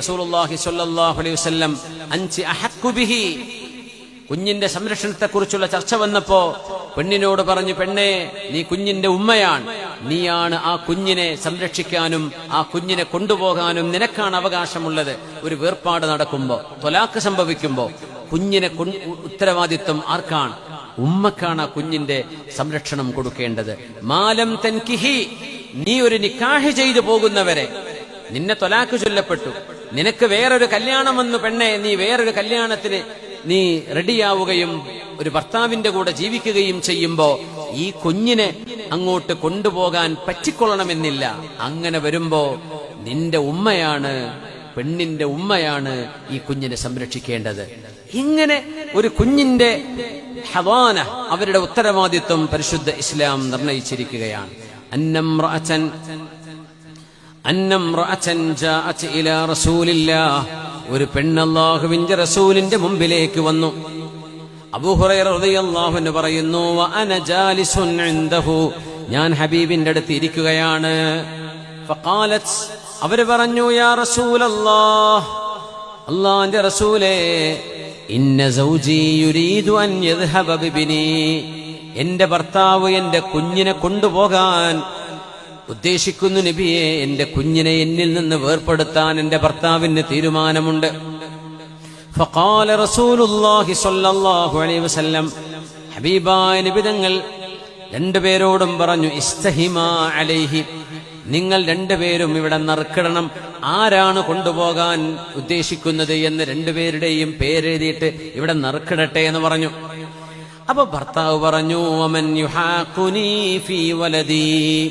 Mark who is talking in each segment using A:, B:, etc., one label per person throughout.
A: റസൂലുള്ളാഹി സ്വല്ലല്ലാഹു അലൈഹി വസല്ലം അഞ്ച് അഹഖു ബിഹി. കുഞ്ഞിന്റെ സംരക്ഷണത്തെക്കുറിച്ചുള്ള ചർച്ച വന്നപ്പോ പെണ്ണിനോട് പറഞ്ഞു പെണ്ണെ നീ കുഞ്ഞിന്റെ ഉമ്മയാണ്. നീയാണ് ആ കുഞ്ഞിനെ സംരക്ഷിക്കാനും ആ കുഞ്ഞിനെ കൊണ്ടുപോകാനും നിനക്കാണ് അവകാശമുള്ളത്. ഒരു വേർപാട് നടക്കുമ്പോ തൊലാക്ക് സംഭവിക്കുമ്പോ കുഞ്ഞിനെ ഉത്തരവാദിത്വം ആർക്കാണ്? ഉമ്മക്കാണ് ആ കുഞ്ഞിന്റെ സംരക്ഷണം കൊടുക്കേണ്ടത്. മാലം തൻകിഹി നീ ഒരു നിക്കാഹ് ചെയ്തു പോകുന്നവരെ നിന്നെ തൊലാക്ക് ചൊല്ലപ്പെട്ടു. നിനക്ക് വേറൊരു കല്യാണം വന്നു പെണ്ണെ നീ വേറൊരു കല്യാണത്തിന് നീ റെഡിയാവുകയും ഒരു ഭർത്താവിന്റെ കൂടെ ജീവിക്കുകയും ചെയ്യുമ്പോ ഈ കുഞ്ഞിനെ അങ്ങോട്ട് കൊണ്ടുപോകാൻ പറ്റിക്കൊള്ളണമെന്നില്ല. അങ്ങനെ വരുമ്പോ നിന്റെ ഉമ്മയാണ് പെണ്ണിന്റെ ഉമ്മയാണ് ഈ കുഞ്ഞിനെ സംരക്ഷിക്കേണ്ടത്. ഇങ്ങനെ ഒരു കുഞ്ഞിന്റെ ഹവാന അവരുടെ ഉത്തരവാദിത്വം പരിശുദ്ധ ഇസ്ലാം നിർണയിച്ചിരിക്കുകയാണ്. അന്നം ഒരു പെണ്ണല്ലാഹുവിന്റെ റസൂലിന്റെ മുമ്പിലേക്ക് വന്നു. അബൂഹുറൈറ റളിയല്ലാഹു അൻഹു പറയുന്നു ഞാൻ ഹബീബിന്റെ അടുത്ത് ഇരിക്കുകയാണ്. അവർ പറഞ്ഞു യാ റസൂലല്ലാഹ്. അള്ളാന്റെ റസൂലേ ഇന്ന എന്റെ ഭർത്താവ് എന്റെ കുഞ്ഞിനെ കൊണ്ടുപോകാൻ ഉദ്ദേശിക്കുന്നു നബിയെ എന്റെ കുഞ്ഞിനെ എന്നിൽ നിന്ന് വേർപ്പെടുത്താൻ എന്റെ ഭർത്താവിന് തീരുമാനമുണ്ട്. ഫഖാല റസൂലുള്ളാഹി സ്വല്ലല്ലാഹു അലൈഹി വസല്ലം ഹബീബായ രണ്ടുപേരോടും പറഞ്ഞു അലൈഹി നിങ്ങൾ രണ്ടുപേരും ഇവിടെ നറുക്കിടണം. ആരാണ് കൊണ്ടുപോകാൻ ഉദ്ദേശിക്കുന്നത്? എന്ന് രണ്ടുപേരുടെയും പേരെഴുതിയിട്ട് ഇവിടെ നറുക്കിടട്ടെ എന്ന് പറഞ്ഞു. അപ്പൊ ഭർത്താവ് പറഞ്ഞു അമൻ യുഹാഖുനീ ഫീ വലദീ.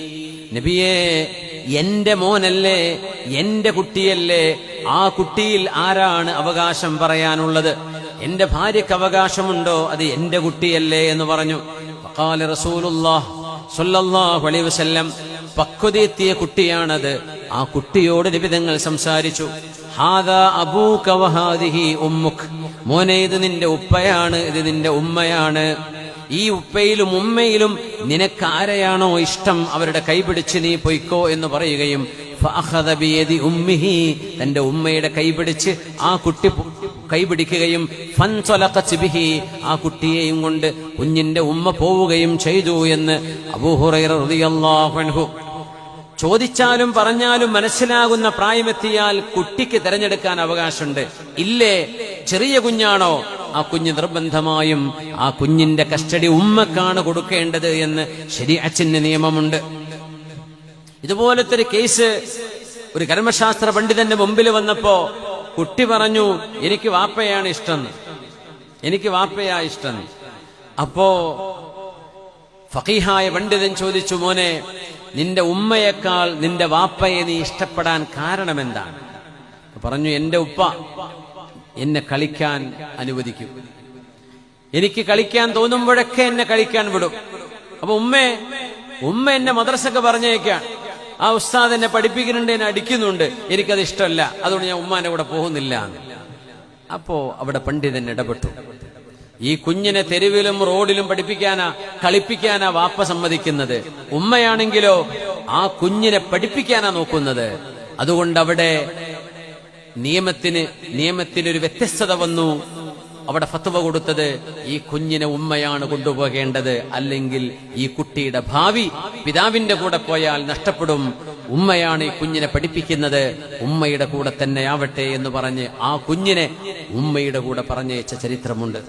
A: നബിയേ എന്റെ മോനല്ലേ എന്റെ കുട്ടിയല്ലേ ആ കുട്ടിയിൽ ആരാണ് അവകാശം പറയാനുള്ളത്? എന്റെ ഭാര്യക്ക് അവകാശമുണ്ടോ? അത് എന്റെ കുട്ടിയല്ലേ എന്ന് പറഞ്ഞു. വസല്ലം പക്വതയെത്തിയ കുട്ടിയാണത്. ആ കുട്ടിയോട് നിബിതങ്ങൾ സംസാരിച്ചു. മോനെ ഇത് നിന്റെ ഉപ്പയാണ് ഇത് നിന്റെ ഉമ്മയാണ്. ഈ ഉപ്പയിലും ഉമ്മയിലും നിനക്ക് ആരെയാണോ ഇഷ്ടം? അവരുടെ കൈപിടിച്ച് നീ പൊയ്ക്കോ എന്ന് പറയുകയും ഉമ്മിഹി തന്റെ ഉമ്മയുടെ കൈപിടിച്ച് ആ കുട്ടി കൈപിടിക്കുകയും ആ കുട്ടിയെയും കൊണ്ട് കുഞ്ഞിന്റെ ഉമ്മ പോവുകയും ചെയ്തു എന്ന് ചോദിച്ചാലും പറഞ്ഞാലും മനസ്സിലാകുന്ന പ്രായമെത്തിയാൽ കുട്ടിക്ക് തിരഞ്ഞെടുക്കാൻ അവകാശമുണ്ട്. ഇല്ലേ? ചെറിയ കുഞ്ഞാണോ? ആ കുഞ്ഞ് നിർബന്ധമായും ആ കുഞ്ഞിന്റെ കസ്റ്റഡി ഉമ്മക്കാണ് കൊടുക്കേണ്ടത് എന്ന് ശരിയച്ഛന് നിയമമുണ്ട്. ഇതുപോലത്തെ ഒരു കേസ് ഒരു കർമ്മശാസ്ത്ര പണ്ഡിതന്റെ മുമ്പിൽ വന്നപ്പോ കുട്ടി പറഞ്ഞു എനിക്ക് വാപ്പയാണ് ഇഷ്ടം. എനിക്ക് വാപ്പയാ ഇഷ്ടം. അപ്പോ ഫക്കീഹായ പണ്ഡിതൻ ചോദിച്ചു മോനെ നിന്റെ ഉമ്മയേക്കാൾ നിന്റെ വാപ്പയെ നീ ഇഷ്ടപ്പെടാൻ കാരണം എന്താണ് പറഞ്ഞു എന്റെ ഉപ്പ. എന്നെ കളിക്കാൻ അനുവദിക്കും. എനിക്ക് കളിക്കാൻ തോന്നുമ്പോഴൊക്കെ എന്നെ കളിക്കാൻ വിടും. അപ്പൊ ഉമ്മേ ഉമ്മ എന്നെ മദ്രസൊക്കെ പറഞ്ഞേക്കാണ് ആ ഉസ്താദ് എന്നെ പഠിപ്പിക്കുന്നുണ്ട് എന്നെ അടിക്കുന്നുണ്ട്. എനിക്കത് ഇഷ്ടമല്ല. അതുകൊണ്ട് ഞാൻ ഉമ്മാന്റെ കൂടെ പോകുന്നില്ല. അപ്പോ അവിടെ പണ്ഡിതൻ ഇടപെട്ടു. ഈ കുഞ്ഞിനെ തെരുവിലും റോഡിലും പഠിപ്പിക്കാനാ കളിപ്പിക്കാനാ വാപ്പ സമ്മതിക്കുന്നത്. ഉമ്മയാണെങ്കിലോ ആ കുഞ്ഞിനെ പഠിപ്പിക്കാനാ നോക്കുന്നത്. അതുകൊണ്ട് അവിടെ നിയമത്തിന് നിയമത്തിന് ഒരു വ്യത്യസ്തത വന്നു. അവിടെ ഫത്തുവ കൊടുത്തത് ഈ കുഞ്ഞിനെ ഉമ്മയാണ് കൊണ്ടുപോകേണ്ടത്. അല്ലെങ്കിൽ ഈ കുട്ടിയുടെ ഭാവി പിതാവിന്റെ കൂടെ പോയാൽ നഷ്ടപ്പെടും. ഉമ്മയാണ് ഈ കുഞ്ഞിനെ പഠിപ്പിക്കുന്നത്. ഉമ്മയുടെ കൂടെ തന്നെ ആവട്ടെ എന്ന് പറഞ്ഞ് ആ കുഞ്ഞിനെ ഉമ്മയുടെ കൂടെ പറഞ്ഞയച്ച ചരിത്രമുണ്ട്.